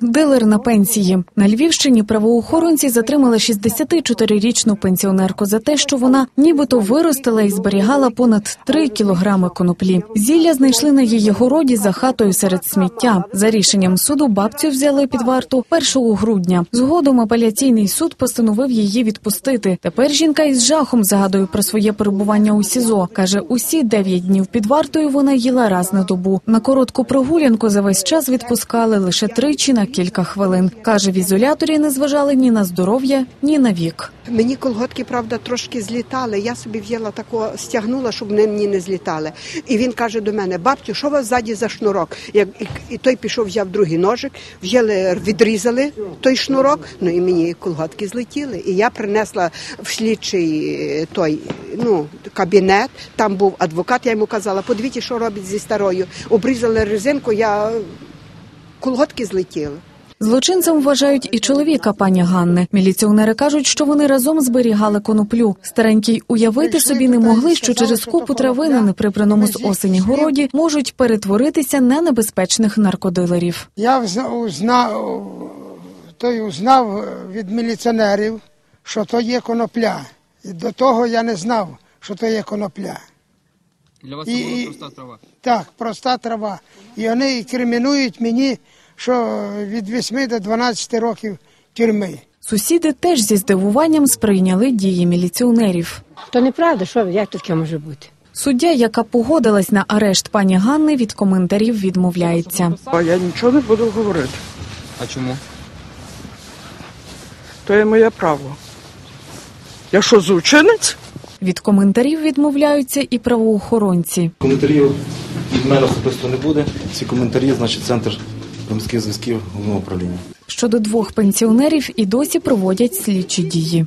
Дилер на пенсії на Львівщині правоохоронці затримали 64-річну пенсіонерку за те, що вона нібито виростила і зберігала понад 3 кілограми коноплі. Зілля знайшли на її городі за хатою серед сміття. За рішенням суду бабцю взяли під варту 1 грудня. Згодом апеляційний суд постановив її відпустити. Тепер жінка із жахом згадує про своє перебування у СІЗО. каже, усі 9 днів під вартою вона їла раз на добу. На коротку прогулянку за весь час відпускали лише тричі на кілька хвилин. каже, в ізоляторі не зважали ні на здоров'я, ні на вік. Мені колготки, правда, трошки злітали. Я собі в'їла тако, стягнула, щоб вони мені не злітали. І він каже до мене: бабцю, що у вас ззаді за шнурок? Як і, той пішов, взяв другий ножик, в'їли, відрізали той шнурок. Ну і мені колготки злетіли. І я принесла в слідчий е, той ну кабінет. Там був адвокат. Я йому казала, подивіться, що робить зі старою. Обрізали резинку, я колготки злетіли. Злочинцем вважають і чоловіка пані Ганни. Міліціонери кажуть, що вони разом зберігали коноплю. Старенький уявити собі не могли, що через купу трави на неприбраному з осені городі можуть перетворитися на небезпечних наркодилерів. Я узнав, той узнав від міліціонерів, що то є конопля. І до того я не знав, що то є конопля. Для вас це була проста трава. Так, проста трава. І вони інкримінують мені, що від 8 до 12 років тюрми. Сусіди теж зі здивуванням сприйняли дії міліціонерів. То неправда, що як таке може бути? Суддя, яка погодилась на арешт пані Ганни, від коментарів відмовляється. А я нічого не буду говорити. А чому? То є моє право. Я що, злочинець? Від коментарів відмовляються і правоохоронці. Коментарів від мене особисто не буде. Ці коментарі, значить, центр громадських зв'язків головного управління. Щодо двох пенсіонерів і досі проводять слідчі дії.